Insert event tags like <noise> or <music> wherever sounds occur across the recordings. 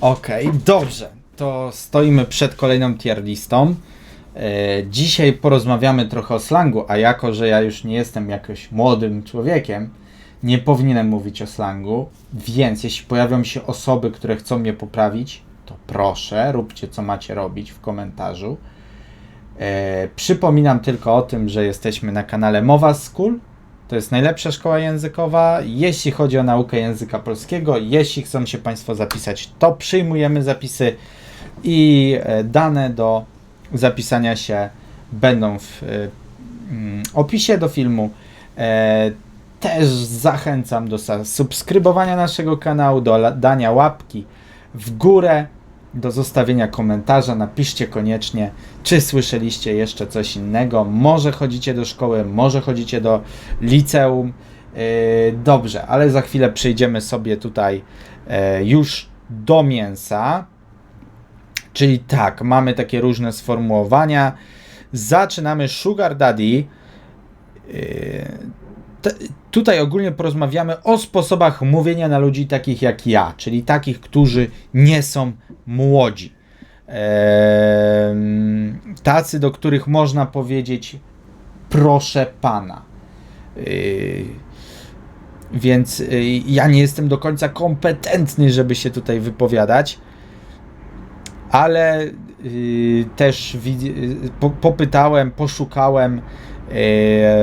Okej, dobrze. To stoimy przed kolejną tier listą. E, Dzisiaj porozmawiamy trochę o slangu, a jako, że ja już nie jestem jakoś młodym człowiekiem, nie powinienem mówić o slangu, więc jeśli pojawią się osoby, które chcą mnie poprawić, to proszę, róbcie co macie robić w komentarzu. E, przypominam tylko o tym, że jesteśmy na kanale Mowa School. To jest najlepsza szkoła językowa, jeśli chodzi o naukę języka polskiego. Jeśli chcą się Państwo zapisać, to przyjmujemy zapisy i e, dane do zapisania się będą w e, mm, opisie do filmu. E, Też zachęcam do subskrybowania naszego kanału, do dania łapki w górę, do zostawienia komentarza. Napiszcie koniecznie, czy słyszeliście jeszcze coś innego. Może chodzicie do szkoły, może chodzicie do liceum. Yy, Dobrze, ale za chwilę przejdziemy sobie tutaj e, już do mięsa. Czyli tak, mamy takie różne sformułowania. Zaczynamy Sugar Daddy. Tutaj ogólnie porozmawiamy o sposobach mówienia na ludzi takich jak ja, czyli takich, którzy nie są młodzi. Em, tacy, do których można powiedzieć proszę pana. Yy, więc yy, ja nie jestem do końca kompetentny, żeby się tutaj wypowiadać, ale yy, też po, popytałem, poszukałem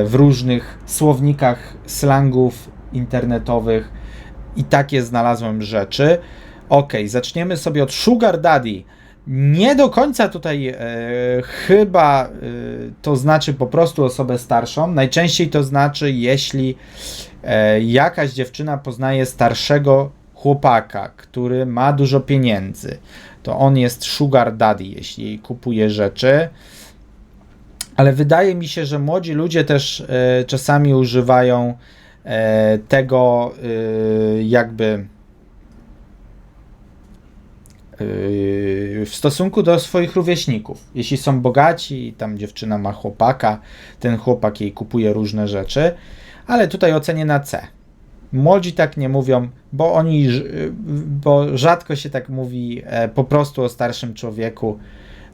w różnych słownikach slangów internetowych i takie znalazłem rzeczy. Ok, zaczniemy sobie od Sugar Daddy. Nie do końca tutaj e, chyba e, to znaczy po prostu osobę starszą. Najczęściej to znaczy, jeśli e, jakaś dziewczyna poznaje starszego chłopaka, który ma dużo pieniędzy, to on jest Sugar Daddy, jeśli kupuje rzeczy. Ale wydaje mi się, że młodzi ludzie też e, czasami używają e, tego e, jakby w stosunku do swoich rówieśników. Jeśli są bogaci tam dziewczyna ma chłopaka, ten chłopak jej kupuje różne rzeczy, ale tutaj ocenię na C. Młodzi tak nie mówią, bo oni, bo rzadko się tak mówi po prostu o starszym człowieku.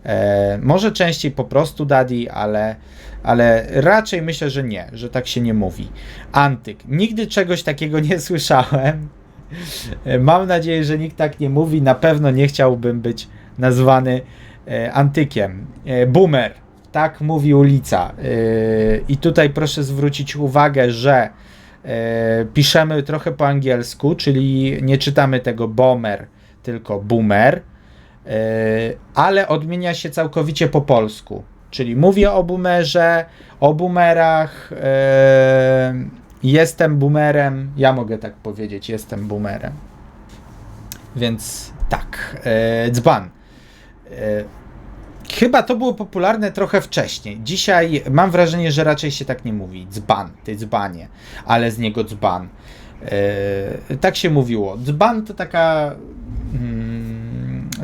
E, może częściej po prostu daddy, ale, ale raczej myślę, że nie, że tak się nie mówi. Antyk. Nigdy czegoś takiego nie słyszałem. E, Mam nadzieję, że nikt tak nie mówi. Na pewno nie chciałbym być nazwany e, antykiem. E, boomer. Tak mówi ulica. E, I tutaj proszę zwrócić uwagę, że e, piszemy trochę po angielsku, czyli nie czytamy tego bomber, tylko boomer, ale odmienia się całkowicie po polsku. Czyli mówię o boomerze, o boomerach. E, jestem boomerem. Ja mogę tak powiedzieć, jestem boomerem. Więc tak, e, dzban. E, chyba to było popularne trochę wcześniej. Dzisiaj mam wrażenie, że raczej się tak nie mówi. Dzban, ty dzbanie, ale z niego dzban. E, tak się mówiło. Dzban to taka.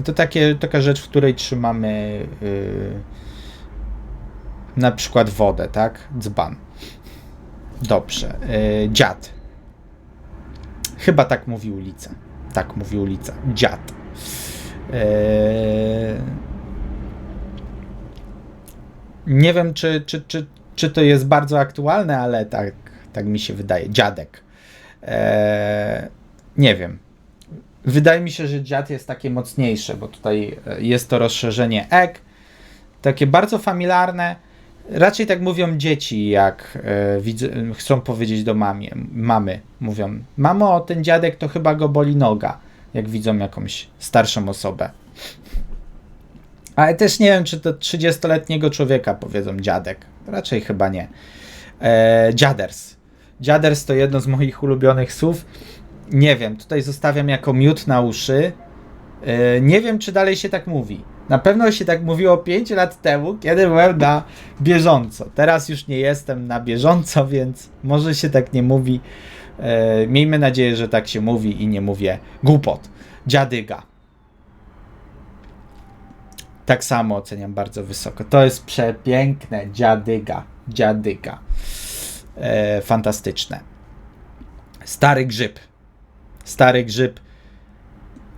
To takie, taka rzecz, w której trzymamy y, na przykład wodę, tak? Dzban. Dobrze. Y, dziad. Chyba tak mówi ulica. Tak mówi ulica. Dziad. Eee, Nie wiem, czy, czy, czy, czy to jest bardzo aktualne, ale tak, tak mi się wydaje. Dziadek. Eee, Nie wiem. Wydaje mi się, że dziad jest takie mocniejsze, bo tutaj e, jest to rozszerzenie ek. Takie bardzo familiarne. Raczej tak mówią dzieci, jak e, widzę, chcą powiedzieć do mamie, mamy. Mówią, mamo, ten dziadek to chyba go boli noga, jak widzą jakąś starszą osobę. Ale też nie wiem, czy to 30-letniego człowieka powiedzą dziadek. Raczej chyba nie. E, dziaders. Dziaders to jedno z moich ulubionych słów. Nie wiem, tutaj zostawiam jako miód na uszy. E, nie wiem, czy dalej się tak mówi. Na pewno się tak mówiło 5 lat temu, kiedy byłem na bieżąco. Teraz już nie jestem na bieżąco, <laughs> więc może się tak nie mówi. E, miejmy nadzieję, że tak się mówi i nie mówię głupot. Dziadyga. Tak samo oceniam bardzo wysoko. To jest przepiękne. Dziadyga. Dziadyga. E, fantastyczne. Stary grzyb. Stary grzyb.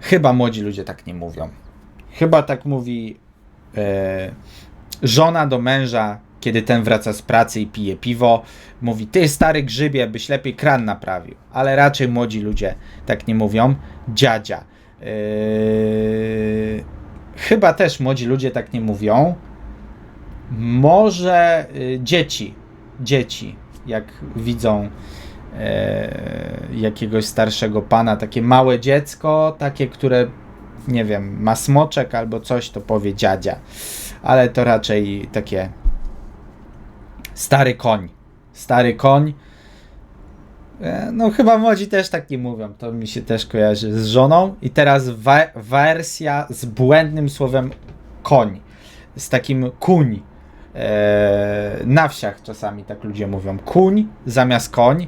Chyba młodzi ludzie tak nie mówią. Chyba tak mówi e, żona do męża, kiedy ten wraca z pracy i pije piwo. Mówi, ty stary grzybie, byś lepiej kran naprawił. Ale raczej młodzi ludzie tak nie mówią. Dziadzia. E, chyba też młodzi ludzie tak nie mówią. Może y, dzieci, dzieci, jak widzą e, jakiegoś starszego pana, takie małe dziecko, takie, które nie wiem, ma smoczek albo coś, to powie dziadzia. Ale to raczej takie stary koń. Stary koń. E, No chyba młodzi też tak nie mówią. To mi się też kojarzy z żoną. I teraz wa- wersja z błędnym słowem koń. Z takim kuń. E, na wsiach czasami tak ludzie mówią. Kuń zamiast koń.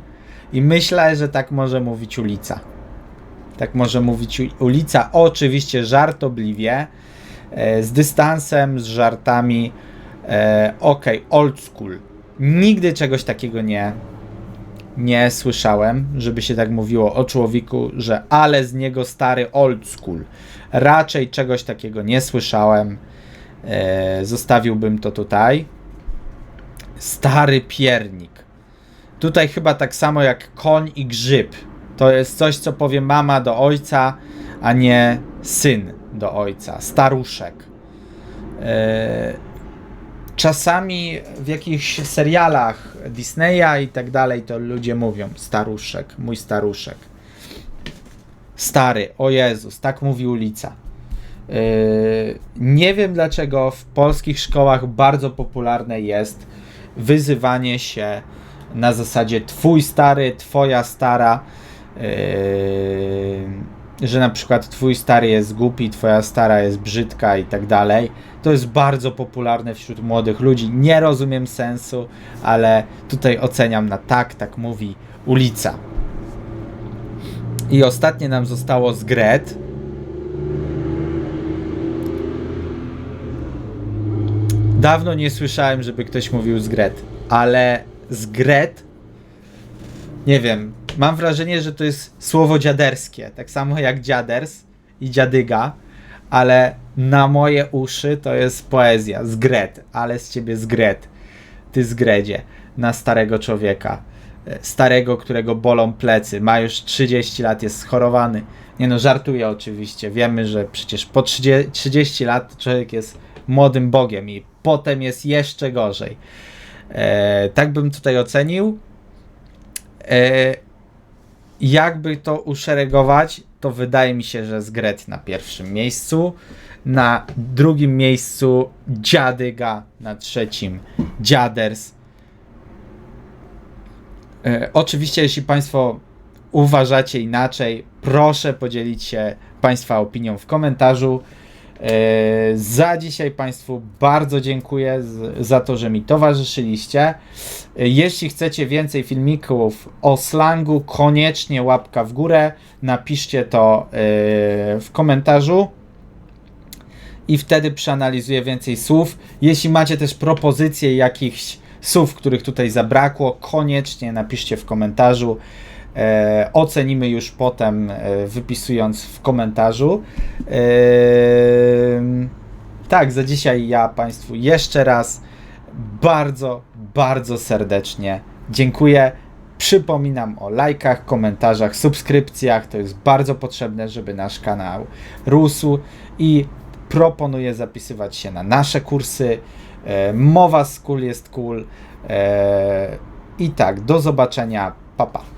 I myślę, że tak może mówić ulica. Tak może mówić ulica. Oczywiście żartobliwie. E, z dystansem, z żartami. E, Okej, old school. Nigdy czegoś takiego nie, nie słyszałem, żeby się tak mówiło o człowieku, że ale z niego stary old school. Raczej czegoś takiego nie słyszałem. E, zostawiłbym to tutaj. Stary piernik. Tutaj chyba tak samo jak koń i grzyb. To jest coś, co powie mama do ojca, a nie syn do ojca. Staruszek. E, czasami w jakichś serialach Disneya i tak dalej to ludzie mówią staruszek, mój staruszek. Stary, o Jezus, tak mówi ulica. Yy, nie wiem dlaczego w polskich szkołach bardzo popularne jest wyzywanie się na zasadzie twój stary, twoja stara. Yy, że na przykład twój stary jest głupi, twoja stara jest brzydka i tak dalej. To jest bardzo popularne wśród młodych ludzi. Nie rozumiem sensu, ale tutaj oceniam na tak, tak mówi ulica. I ostatnie nam zostało z Gret. Dawno nie słyszałem, żeby ktoś mówił z Gret, ale z Gret nie wiem, mam wrażenie, że to jest słowo dziaderskie, tak samo jak dziaders i dziadyga, ale na moje uszy to jest poezja, zgret, ale z ciebie zgret, ty zgredzie, na starego człowieka, e, starego, którego bolą plecy, ma już 30 lat, jest schorowany. Nie no, żartuję oczywiście, wiemy, że przecież po 30, 30 lat człowiek jest młodym bogiem i potem jest jeszcze gorzej. E, tak bym tutaj ocenił. E, jakby to uszeregować, to wydaje mi się, że Zgret na pierwszym miejscu, na drugim miejscu Dziadyga, na trzecim Dziaders. E, oczywiście, jeśli Państwo uważacie inaczej, proszę podzielić się Państwa opinią w komentarzu. E, Za dzisiaj Państwu bardzo dziękuję za to, że mi towarzyszyliście. E, Jeśli chcecie więcej filmików o slangu, koniecznie łapka w górę. Napiszcie to e, w komentarzu i wtedy przeanalizuję więcej słów. Jeśli macie też propozycje jakichś słów, których tutaj zabrakło, koniecznie napiszcie w komentarzu. E, ocenimy już potem, e, wypisując w komentarzu. E, tak, za dzisiaj ja Państwu jeszcze raz bardzo, bardzo serdecznie dziękuję. Przypominam o lajkach, komentarzach, subskrypcjach. To jest bardzo potrzebne, żeby nasz kanał rósł i proponuję zapisywać się na nasze kursy. E, Mowa School jest cool. E, I tak, do zobaczenia. Pa, pa.